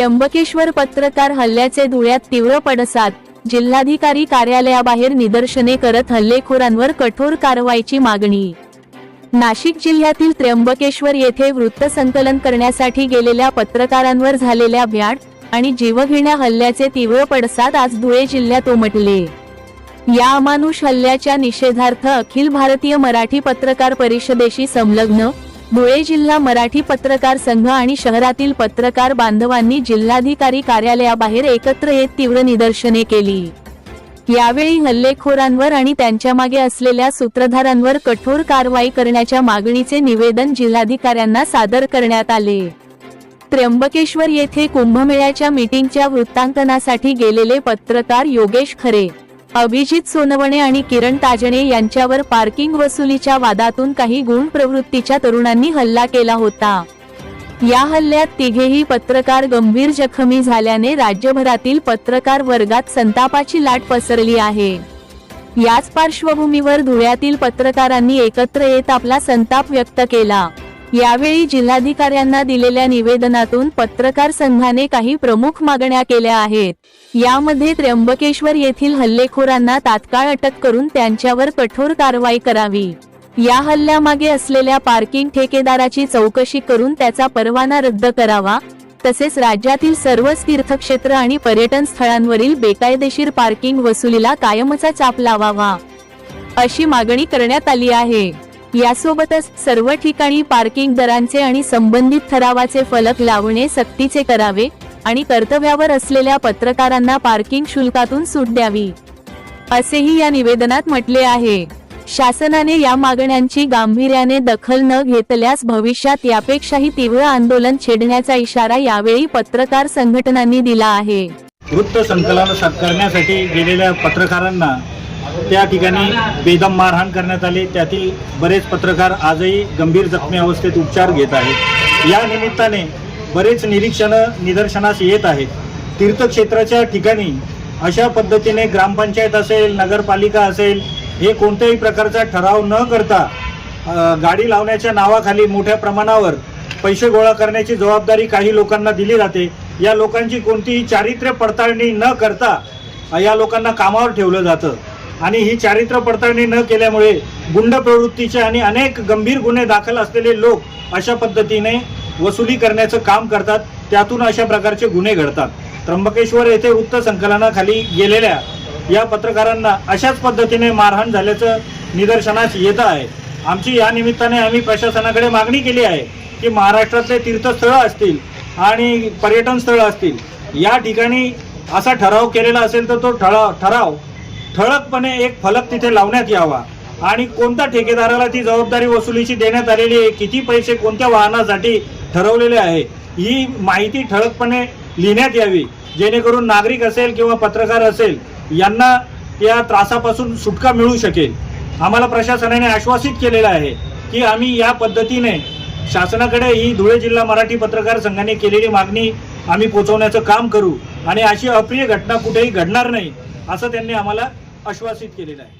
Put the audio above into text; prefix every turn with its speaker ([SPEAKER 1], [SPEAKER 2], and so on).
[SPEAKER 1] त्र्यंबकेश्वर पत्रकार हल्ल्याचे धुळ्यात तीव्र पडसाद. जिल्हाधिकारी कार्यालयाबाहेर निदर्शने करत हल्लेखोरांवर कठोर कारवाईची मागणी. नाशिक जिल्ह्यातील त्र्यंबकेश्वर येथे वृत्तसंकलन करण्यासाठी गेलेल्या पत्रकारांवर झालेल्या भ्याड आणि जीवघेण्या हल्ल्याचे तीव्र पडसाद आज धुळे जिल्ह्यात उमटले. या अमानुष हल्ल्याच्या निषेधार्थ अखिल भारतीय मराठी पत्रकार परिषदेशी संलग्न धुळे जिल्हा मराठी पत्रकार संघ आणि शहरातील पत्रकार बांधवांनी जिल्हाधिकारी कार्यालयाबाहेर एकत्र येत तीव्र निदर्शने केली. यावेळी हल्लेखोरांवर आणि त्यांच्या मागे असलेल्या सूत्रधारांवर कठोर कारवाई करण्याच्या मागणीचे निवेदन जिल्हाधिकाऱ्यांना सादर करण्यात आले. त्र्यंबकेश्वर येथे कुंभमेळ्याच्या मीटिंगच्या वृत्तांकनासाठी गेलेले पत्रकार योगेश खरे अभिजित सोनवणे आणि किरण ताजणे यांच्यावर पार्किंग वसुलीच्या वादातून काही गुण प्रवृत्तीच्या तरुणांनी हल्ला केला होता. या हल्ल्यात तिघेही पत्रकार गंभीर जखमी झाल्याने राज्यभरातील पत्रकार वर्गात संतापाची लाट पसरली आहे. याच पार्श्वभूमीवर धुळ्यातील पत्रकारांनी एकत्र येत आपला संताप व्यक्त केला. यावेळी जिल्हाधिकाऱ्यांना दिलेल्या निवेदनातून पत्रकार संघाने काही प्रमुख मागण्या केल्या आहेत. यामध्ये त्र्यंबकेश्वर येथील हल्लेखोरांना तात्काळ अटक करून त्यांच्यावर कठोर कारवाई करावी. या हल्ल्यामागे असलेल्या पार्किंग ठेकेदाराची चौकशी करून त्याचा परवाना रद्द करावा तसेच राज्यातील सर्वच तीर्थक्षेत्र आणि पर्यटन स्थळांवरील बेकायदेशीर पार्किंग वसुलीला कायमचा चाप लावावा अशी मागणी करण्यात आली आहे. यासोबतच सर्व ठिकाणी पार्किंग दरांचे आणि संबंधित ठरावाचे फलक लावणे सक्तीचे करावे आणि कर्तव्यावर असलेल्या पत्रकारांना पार्किंग शुल्कातून सूट द्यावी. असेही या निवेदनात म्हटले आहे. शासनाने या मागण्यांची गांभीर्याने दखल न घेतल्यास भविष्यात यापेक्षाही तीव्र आंदोलन छेडण्याचा इशारा यावेळी पत्रकार संघटनांनी दिला आहे.
[SPEAKER 2] वृत्त संकलन करण्यासाठी गेलेल्या पत्रकारांना त्या ठिकाणी बेदम मारहाण करण्यात आली. त्यातील बरेच पत्रकार आजही गंभीर जखमी अवस्थेत उपचार घेत आहेत. या निमित्ताने बरेच निरीक्षणं निदर्शनास येत आहेत. तीर्थक्षेत्राच्या ठिकाणी अशा पद्धतीने ग्रामपंचायत असेल नगरपालिका असेल हे कोणत्याही प्रकारचा ठराव न करता गाडी लावण्याच्या नावाखाली मोठ्या प्रमाणावर पैसे गोळा करण्याची जबाबदारी काही लोकांना दिली जाते. या लोकांची कोणतीही चारित्र्य पडताळणी न करता या लोकांना कामावर ठेवलं जातं. आणि ही चारित्र्य पडताळणी न केल्यामुळे गुंड प्रवृत्तीचे आणि अनेक गंभीर गुन्हे दाखल असलेले लोक अशा पद्धतीने वसुली करण्याचं काम करतात. त्यातून अशा प्रकारचे गुन्हे घडतात. त्र्यंबकेश्वर येथे वृत्त संकलनाखाली गेलेल्या या पत्रकारांना अशाच पद्धतीने मारहाण झाल्याचं निदर्शनास येत आहे. आमची या निमित्ताने आम्ही प्रशासनाकडे मागणी केली आहे की महाराष्ट्रातले तीर्थस्थळं असतील आणि पर्यटन स्थळं असतील या ठिकाणी असा ठराव केलेला असेल तर तो ठराव ठराव ठळकपणे एक फलक तिथे लावण्यात यावा. आणि कोणत्या ठेकेदाराला ती जबाबदारी वसुलीची देण्यात आलेली आहे किती पैसे कोणत्या वाहनासाठी ठरवलेले आहे ही माहिती ठळकपणे लिहिण्यात यावी. जेणेकरून नागरिक असेल किंवा पत्रकार असेल यांना या त्रासापासून सुटका मिळू शकेल. आम्हाला प्रशासनाने आश्वासित केलेलं आहे की आम्ही या पद्धतीने शासनाकडे ही धुळे जिल्हा मराठी पत्रकार संघाने केलेली मागणी आम्ही पोचवण्याचं काम करू. आणि अशी अप्रिय घटना कुठेही घडणार नाही. असं त्यांनी आम्हाला आश्वासित केलेलं आहे.